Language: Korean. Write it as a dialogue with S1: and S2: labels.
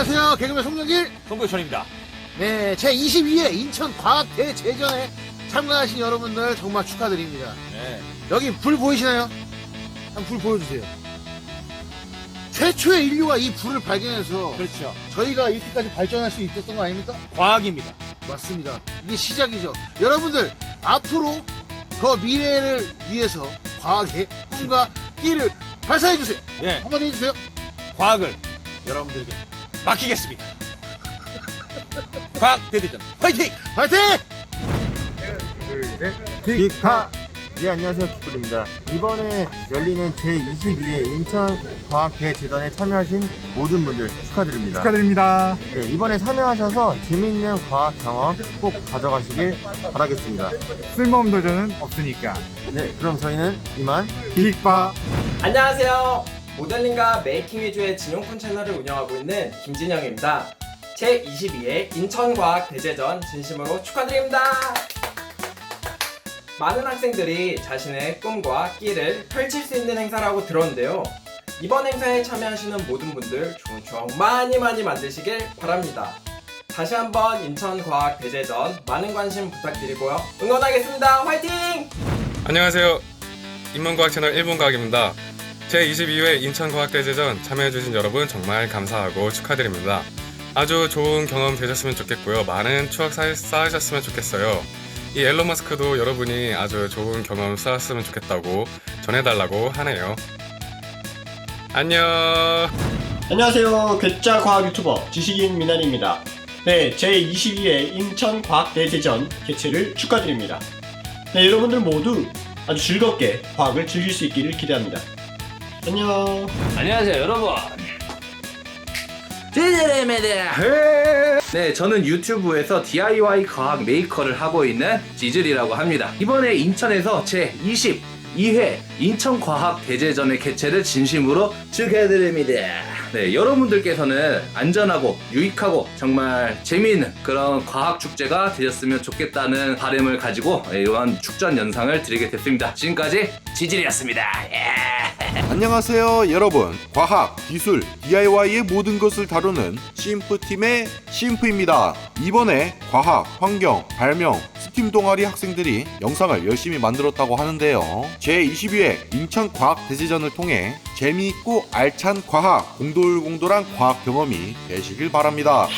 S1: 안녕하세요. 개그맨 송영길.
S2: 송교천입니다.
S1: 네, 제 22회 인천 과학 대제전에 참가하신 여러분들 정말 축하드립니다.
S2: 네.
S1: 여기 불 보이시나요? 한번 불 보여주세요. 최초의 인류가 이 불을 발견해서
S2: 그렇죠.
S1: 저희가 이렇게까지 발전할 수 있었던 거 아닙니까?
S2: 과학입니다.
S1: 맞습니다. 이게 시작이죠. 여러분들 앞으로 더 미래를 위해서 과학의 꿈과 끼를 발사해 주세요.
S2: 예.
S1: 한마디 해주세요.
S2: 과학을 여러분들에게 맡기겠습니다. 과학 대대전 화이팅!
S1: 파이팅!
S3: 빅파 네 안녕하세요 기쁘입니다 이번에 열리는 제22회 인천과학대제전에 참여하신 모든 분들 축하드립니다
S4: 축하드립니다.
S3: 네, 이번에 참여하셔서 재밌는 과학 경험 꼭 가져가시길 바라겠습니다
S4: 쓸모없는 도전은 없으니까.
S3: 네 그럼 저희는 이만
S4: 빅바
S5: 안녕하세요. 모델링과 메이킹 위주의 진용쿤 채널을 운영하고 있는 김진영입니다. 제22회 인천과학대제전 진심으로 축하드립니다. 많은 학생들이 자신의 꿈과 끼를 펼칠 수 있는 행사라고 들었는데요. 이번 행사에 참여하시는 모든 분들 좋은 추억 많이 많이 만드시길 바랍니다. 다시 한번 인천과학대제전 많은 관심 부탁드리고요. 응원하겠습니다. 화이팅!
S6: 안녕하세요. 인문과학 채널 일본과학입니다. 제22회 인천과학대제전 참여해주신 여러분 정말 감사하고 축하드립니다. 아주 좋은 경험 되셨으면 좋겠고요. 많은 추억 쌓- 쌓으셨으면 좋겠어요. 이 앨런 머스크도 여러분이 아주 좋은 경험 쌓았으면 좋겠다고 전해달라고 하네요. 안녕.
S7: 안녕하세요. 괴짜 과학 유튜버 지식인 미나리입니다. 네, 제22회 인천 과학대제전 개최를 축하드립니다. 네, 여러분들 모두 아주 즐겁게 과학을 즐길 수 있기를 기대합니다. 안녕.
S8: 안녕하세요 여러분. 네 저는 유튜브에서 DIY 과학 메이커를 하고 있는 지질이라고 합니다. 이번에 인천에서 제 22회 인천 과학 대제전의 개최를 진심으로 축하드립니다. 네 여러분들께서는 안전하고 유익하고 정말 재미있는 그런 과학 축제가 되셨으면 좋겠다는 바람을 가지고 이런 축전 영상을 드리게 됐습니다. 지금까지 지질이었습니다. 예.
S9: 안녕하세요 여러분. 과학, 기술, DIY의 모든 것을 다루는 심프팀의 심프입니다. 이번에 과학, 환경, 발명, 스팀 동아리 학생들이 영상을 열심히 만들었다고 하는데요. 제22회 인천과학대제전을 통해 재미있고 알찬 과학, 공돌공돌한 과학 경험이 되시길 바랍니다.